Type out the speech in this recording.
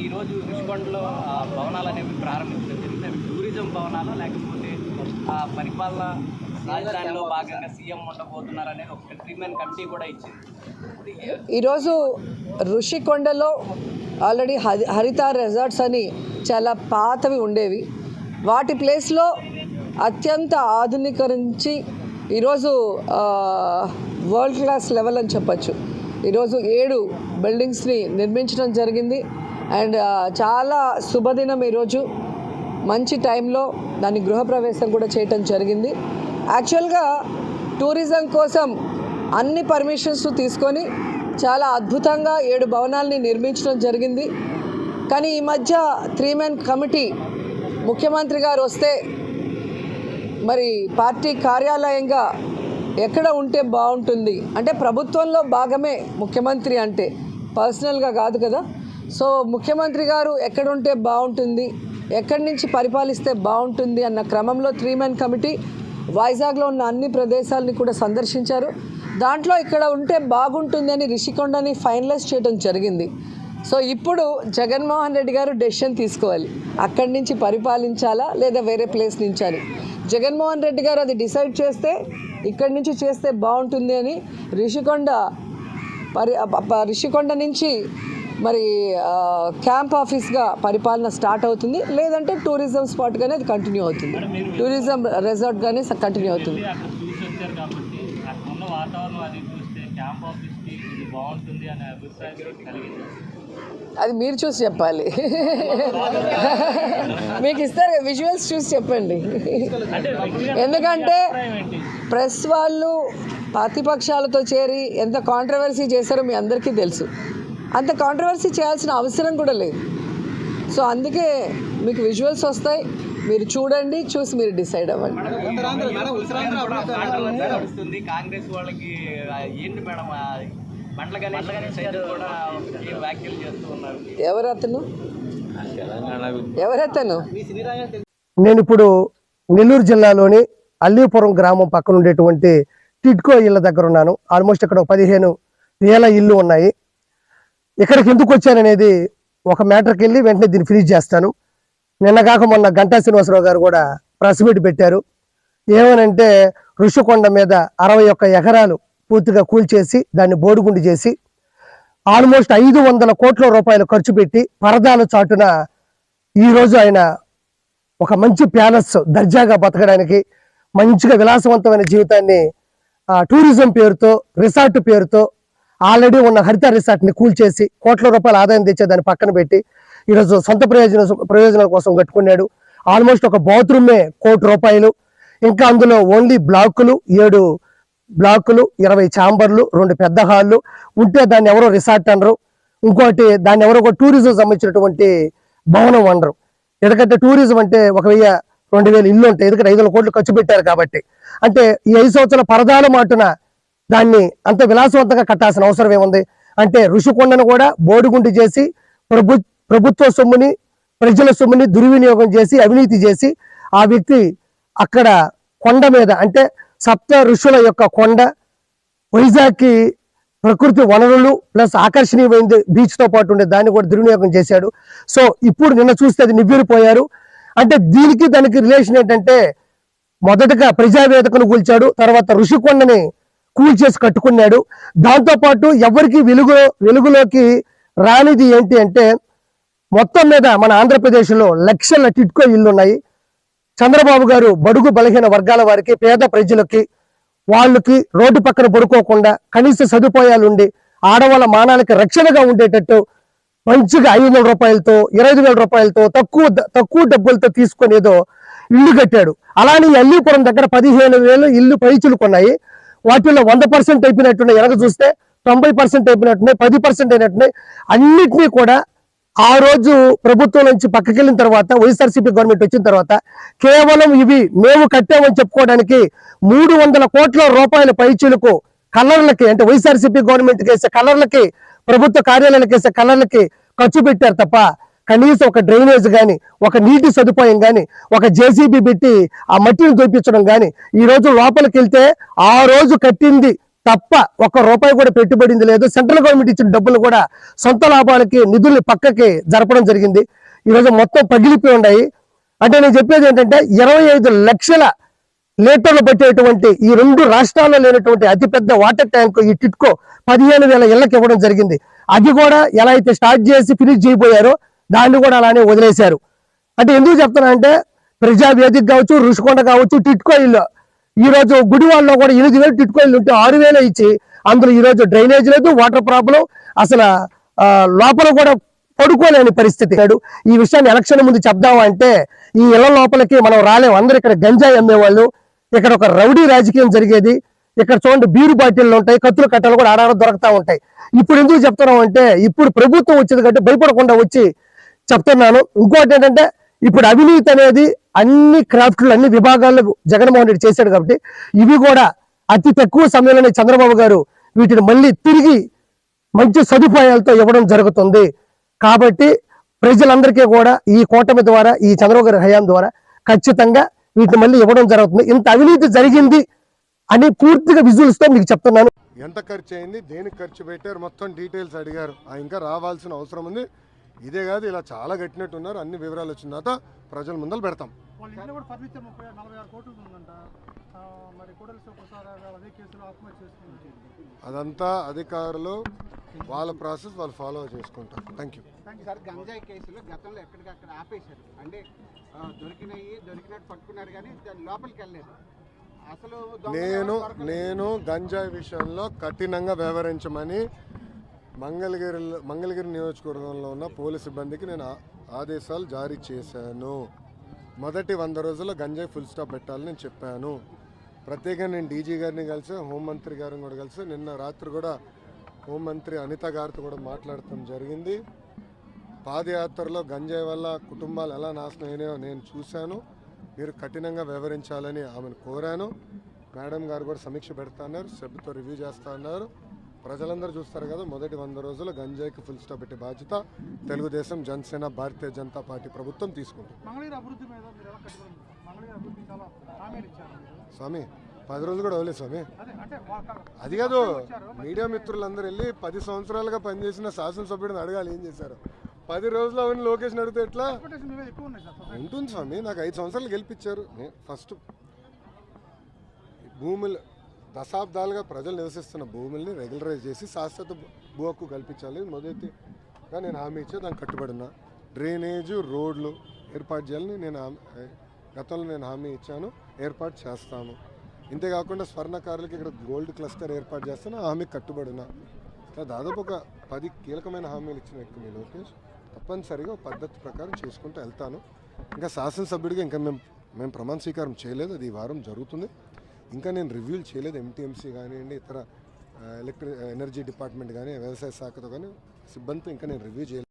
ఈరోజు రుషికొండలో భవనాలు అనేవి ప్రారంభించడం జరిగింది. అవి టూరిజం భవనాలు లేకపోతే పరిపాలన రాజధానిలో భాగంగా సీఎం ఒక కమిటీ కూడా ఇచ్చింది. ఈరోజు ఋషికొండలో ఆల్రెడీ హరి హరిత రిసార్ట్స్ అని చాలా పాతవి ఉండేవి. వాటి ప్లేస్లో అత్యంత ఆధునీకరించి ఈరోజు వరల్డ్ క్లాస్ లెవెల్ అని చెప్పచ్చు. ఈరోజు ఏడు బిల్డింగ్స్ని నిర్మించడం జరిగింది. అండ్ చాలా శుభదినం ఈరోజు. మంచి టైంలో దాని గృహప్రవేశం కూడా చేయటం జరిగింది. యాక్చువల్గా టూరిజం కోసం అన్ని పర్మిషన్స్ తీసుకొని చాలా అద్భుతంగా ఏడు భవనాల్ని నిర్మించడం జరిగింది. కానీ ఈ మధ్య త్రీ మెన్ కమిటీ ముఖ్యమంత్రి గారు వస్తే మరి పార్టీ కార్యాలయంగా ఎక్కడ ఉంటే బాగుంటుంది? అంటే ప్రభుత్వంలో భాగమే ముఖ్యమంత్రి అంటే. పర్సనల్గా కాదు కదా. సో ముఖ్యమంత్రి గారు ఎక్కడ ఉంటే బాగుంటుంది ఎక్కడి నుంచి పరిపాలిస్తే బాగుంటుంది అన్న క్రమంలో త్రీ మెన్ కమిటీ వైజాగ్లో ఉన్న అన్ని ప్రదేశాలని కూడా సందర్శించారు. దాంట్లో ఇక్కడ ఉంటే బాగుంటుంది అని రిషికొండని ఫైనలైజ్ చేయడం జరిగింది. సో ఇప్పుడు జగన్మోహన్ రెడ్డి గారు డెసిషన్ తీసుకోవాలి. అక్కడి నుంచి పరిపాలించాలా లేదా వేరే ప్లేస్ నుంచి అని. జగన్మోహన్ రెడ్డి గారు అది డిసైడ్ చేస్తే ఇక్కడి నుంచి చేస్తే బాగుంటుంది అని రిషికొండ పరి రిషికొండ నుంచి మరి క్యాంప్ ఆఫీస్గా పరిపాలన స్టార్ట్ అవుతుంది. లేదంటే టూరిజం స్పాట్గానే అది కంటిన్యూ అవుతుంది. టూరిజం రెసార్ట్గానే కంటిన్యూ అవుతుంది. అది మీరు చూసి చెప్పాలి. మీకు ఇస్తారు విజువల్స్ చూసి చెప్పండి. ఎందుకంటే ప్రెస్ వాళ్ళు ప్రతిపక్షాలతో చేరి ఎంత కాంట్రవర్సీ చేశారో మీ అందరికీ తెలుసు. అంత కాంట్రవర్సీ చేయాల్సిన అవసరం కూడా లేదు. సో అందుకే మీకు విజువల్స్ వస్తాయి. మీరు చూడండి చూసి మీరు డిసైడ్ అవ్వండి. కాంగ్రెస్ వాళ్ళకి ఏంటి మేడం ఎవరతను ఎవరతను నేను ఇప్పుడు నెల్లూరు జిల్లాలోని అల్లీపురం గ్రామం పక్కన ఉండేటువంటి టిడ్కో ఇళ్ళ దగ్గర ఉన్నాను. ఆల్మోస్ట్ ఇక్కడ పదిహేను వేల ఇల్లు ఉన్నాయి. ఇక్కడికి ఎందుకు వచ్చాననేది ఒక మ్యాటర్కి వెళ్ళి వెంటనే దీన్ని ఫినిష్ చేస్తాను. నిన్నగాక మొన్న గంటా శ్రీనివాసరావు గారు కూడా ప్రెస్ మీట్ పెట్టారు. ఏమనంటే ఋషికొండ మీద అరవై ఒక్క ఎకరాలు పూర్తిగా కూల్చేసి దాన్ని బోడిగుండు చేసి ఆల్మోస్ట్ ఐదు వందల కోట్ల రూపాయలు ఖర్చు పెట్టి పరదాల చాటున ఈరోజు ఆయన ఒక మంచి ప్యాలెస్ దర్జాగా బతకడానికి మంచిగా విలాసవంతమైన జీవితాన్ని టూరిజం పేరుతో రిసార్ట్ పేరుతో ఆల్రెడీ ఉన్న హరిత రిసార్ట్ని కూల్చేసి కోట్ల రూపాయల ఆదాయం తెచ్చే దాన్ని పక్కన పెట్టి ఈరోజు సొంత ప్రయోజన ప్రయోజనాల కోసం కట్టుకున్నాడు. ఆల్మోస్ట్ ఒక బాత్రూమే కోటి రూపాయలు. ఇంకా అందులో ఓన్లీ బ్లాకులు ఏడు బ్లాకులు ఇరవై ఛాంబర్లు రెండు పెద్ద హాళ్ళు. ఉంటే దాన్ని ఎవరో రిసార్ట్ అనరు. ఇంకోటి దాన్ని ఎవరో ఒక టూరిజం సంబంధించినటువంటి భవనం అనరు. ఎందుకంటే టూరిజం అంటే ఒక వెయ్యి రెండు వేలు ఇల్లు ఉంటాయి. ఎందుకంటే ఐదు కోట్లు ఖర్చు పెట్టారు కాబట్టి. అంటే ఈ ఐదు సంవత్సరాల పరదాల మాటున దాన్ని అంత విలాసవంతంగా కట్టాల్సిన అవసరం ఏముంది? అంటే ఋషికొండను కూడా బోడిగుండు చేసి ప్రభు ప్రభుత్వ సొమ్ముని ప్రజల సొమ్ముని దుర్వినియోగం చేసి అవినీతి చేసి ఆ వ్యక్తి అక్కడ కొండ మీద అంటే సప్త ఋషుల యొక్క కొండ వైజాగ్కి ప్రకృతి వనరులు ప్లస్ ఆకర్షణీయమైంది బీచ్తో పాటు ఉండే దాన్ని కూడా దుర్వినియోగం చేశాడు. సో ఇప్పుడు నిన్న చూస్తే అది నివ్వెరిపోయారు. అంటే దీనికి దానికి రిలేషన్ ఏంటంటే మొదటగా ప్రజావేదికను కూల్చాడు తర్వాత ఋషికొండని కూల్చేసి కట్టుకున్నాడు. దాంతో పాటు ఎవరికి వెలుగు వెలుగులోకి రానిది ఏంటి అంటే మొత్తం మీద మన ఆంధ్రప్రదేశ్లో లక్షల టిట్కో ఇల్లు ఉన్నాయి చంద్రబాబు గారు బడుగు బలహీన వర్గాల వారికి పేద ప్రజలకి వాళ్ళకి రోడ్డు పక్కన పడుకోకుండా కనీస సదుపాయాలు ఉండి ఆడవాళ్ళ మానాలకి రక్షణగా ఉండేటట్టు మంచిగా ఐదు వందల రూపాయలతో ఇరవై వేల రూపాయలతో తక్కువ తక్కువ డబ్బులతో తీసుకునేదో ఇల్లు కట్టాడు. అలానే అల్లీపురం దగ్గర పదిహేను వేలు ఇల్లు పైచులు కొన్నాయి. వాటిల్లో వంద పర్సెంట్ అయిపోయినట్టున్నాయి. వెనక చూస్తే తొంభై పర్సెంట్ అయిపోయినట్టున్నాయి పది పర్సెంట్ అయినట్టున్నాయి. అన్నిటినీ కూడా ఆ రోజు ప్రభుత్వం నుంచి పక్కకెళ్ళిన తర్వాత వైఎస్ఆర్సీపీ గవర్నమెంట్ వచ్చిన తర్వాత కేవలం ఇవి మేము కట్టామని చెప్పుకోవడానికి మూడు వందల కోట్ల రూపాయల పైచీలకు కలర్లకి అంటే వైఎస్ఆర్సీపీ గవర్నమెంట్కి వేసే కలర్లకి ప్రభుత్వ కార్యాలయాలకు వేసే కలర్లకి ఖర్చు పెట్టారు తప్ప కనీసం ఒక డ్రైనేజ్ కానీ ఒక నీటి సదుపాయం కానీ ఒక జేసీబీ పెట్టి ఆ మట్టిని దొప్పించడం కానీ ఈ రోజు లోపలికి వెళ్తే ఆ రోజు కట్టింది తప్ప ఒక్క రూపాయి కూడా పెట్టుబడింది లేదు. సెంట్రల్ గవర్నమెంట్ ఇచ్చిన డబ్బులు కూడా సొంత లాభాలకి నిధులు పక్కకి జరపడం జరిగింది. ఈరోజు మొత్తం పగిలిపోయి ఉన్నాయి. అంటే నేను చెప్పేది ఏంటంటే ఇరవై ఐదు లక్షల లీటర్లు పట్టేటువంటి ఈ రెండు రాష్ట్రాల్లో లేనటువంటి అతిపెద్ద వాటర్ ట్యాంక్ ఈ టిట్కో పదిహేను వేల ఇళ్ళకు ఇవ్వడం జరిగింది. అది కూడా ఎలా అయితే స్టార్ట్ చేసి ఫినిష్ చేయబోయారో దాన్ని కూడా అలానే వదిలేశారు. అంటే ఎందుకు చెప్తున్నానంటే అంటే ప్రజా కావచ్చు రుషికొండ కావచ్చు టిట్కో ఇల్లు. ఈ రోజు గుడివాడలో కూడా ఎనిమిది వేలు టిట్కో ఇల్లు ఉంటే ఆరు వేలు ఇచ్చి అందులో ఈ రోజు డ్రైనేజ్ లేదు వాటర్ ప్రాబ్లం అసలు ఆ, లోపల కూడా పడుకోలేని పరిస్థితి లేడు. ఈ విషయాన్ని ఎలక్షన్ ముందు చెప్దామంటే ఈ ఇళ్ళ లోపలికి మనం రాలేము అందరు ఇక్కడ గంజాయి అమ్మేవాళ్ళు. ఇక్కడ ఒక రౌడీ రాజకీయం జరిగేది. ఇక్కడ చూడండి బీరు బాటిళ్ళు ఉంటాయి కత్తులు కట్టలు కూడా ఆడాడ దొరుకుతా ఉంటాయి. ఇప్పుడు ఎందుకు చెప్తున్నాం అంటే ఇప్పుడు ప్రభుత్వం వచ్చింది కంటే భయపడకుండా వచ్చి చెప్తున్నాను. ఇంకోటి ఏంటంటే ఇప్పుడు అవినీతి అనేది అన్ని క్రాఫ్ట్లు అన్ని విభాగాల్లో జగన్మోహన్ రెడ్డి చేశాడు కాబట్టి ఇవి కూడా అతి తక్కువ సమయంలోనే చంద్రబాబు గారు వీటిని మళ్ళీ తిరిగి మంచి సదుపాయాలతో ఇవ్వడం జరుగుతుంది. కాబట్టి ప్రజలందరికీ కూడా ఈ కూటమి ద్వారా ఈ చంద్రబాబు గారి హయాం ద్వారా ఖచ్చితంగా వీటిని మళ్ళీ ఇవ్వడం జరుగుతుంది. ఇంత అవినీతి జరిగింది అని పూర్తిగా విజువల్స్తో మీకు చెప్తున్నాను. ఎంత ఖర్చు అయింది? దేనికి ఖర్చు పెట్టారు? మొత్తం డీటెయిల్స్ అడిగారు. ఇంకా రావాల్సిన అవసరం ఉంది. ఇదే కాదు ఇలా చాలా కట్టినట్టు ఉన్నారు అన్ని వివరాలు వచ్చిన తర్వాత ప్రజల ముందర పెడతాం. అదంతా అధికారులు వాళ్ళ ప్రాసెస్ వాళ్ళు ఫాలో చేసుకుంటారు. థ్యాంక్ యూ సార్ గంజాయి కేసులు గతంలో ఎక్కడికక్కడ ఆపేశారు. అంటే దొరికినట్టు పట్టుకున్నారు కానీ దాని లోపలికి వెళ్ళలేదు. అసలు నేను. నేను గంజాయి విషయంలో కఠినంగా వ్యవహరించమని మంగళగిరి మంగళగిరి నియోజకవర్గంలో ఉన్న పోలీస్ సిబ్బందికి నేను ఆ- ఆదేశాలు జారీ చేశాను. మొదటి వంద రోజుల్లో గంజాయి ఫుల్ స్టాప్ పెట్టాలని నేను చెప్పాను. ప్రత్యేకంగా నేను డీజీ గారిని కలిసి హోంమంత్రి గారిని కూడా కలిసి నిన్న రాత్రి కూడా హోంమంత్రి అనిత గారితో కూడా మాట్లాడటం జరిగింది. పాదయాత్రలో గంజాయి వల్ల కుటుంబాలు ఎలా నాశనం అయినాయో నేను చూశాను. మీరు కఠినంగా వ్యవహరించాలని ఆమెను కోరాను. మేడం గారు కూడా సమీక్ష పెడతా అన్నారు సభ్యుతో రివ్యూ చేస్తా అన్నారు. ప్రజలందరూ చూస్తారు కదా మొదటి వంద రోజులు గంజాయికి ఫుల్ స్టాప్ పెట్టే బాధ్యత తెలుగుదేశం జనసేన భారతీయ జనతా పార్టీ ప్రభుత్వం తీసుకుంటుంది. స్వామి పది రోజులు కూడా అవ్వలేదు స్వామి. అదే కాదు మీడియా మిత్రులందరూ వెళ్ళి పది సంవత్సరాలుగా పనిచేసిన శాసనసభ్యుడిని అడగాలి ఏం చేశారు. పది రోజులు అవన్నీ లోకేష్ అడిగితే ఎట్లా. ఉంటుంది స్వామి నాకు ఐదు సంవత్సరాలు గెలిపించారు. ఫస్ట్ భూములు దశాబ్దాలుగా ప్రజలు నివసిస్తున్న భూముల్ని రెగ్యులరైజ్ చేసి శాశ్వత భూ హక్కు కల్పించాలి. మొదటిగా నేను హామీ ఇచ్చే దానికి కట్టుబడిన. డ్రైనేజ్ రోడ్లు ఏర్పాటు చేయాలని నేను హామీ- గతంలో నేను హామీ ఇచ్చాను. ఏర్పాటు చేస్తాను. ఇంతేకాకుండా స్వర్ణకారులకి ఇక్కడ గోల్డ్ క్లస్టర్ ఏర్పాటు చేస్తాను. హామీ కట్టుబడిన. దాదాపు ఒక పది కీలకమైన హామీలు ఇచ్చిన వ్యక్తి మీ లోకేష్. తప్పనిసరిగా పద్ధతి ప్రకారం చేసుకుంటూ వెళ్తాను. ఇంకా శాసనసభ్యుడిగా ఇంకా మేము మేము ప్రమాణ స్వీకారం చేయలేదు. అది ఈ వారం జరుగుతుంది. ఇంకా నేను రివ్యూలు చేయలేదు ఎంటీఎంసీ కానివ్వండి ఇతర ఎలక్ట్రిక్ ఎనర్జీ డిపార్ట్మెంట్ కానీ వ్యవసాయ శాఖతో కానీ సిబ్బందితో ఇంకా నేను రివ్యూ చేయలేదు.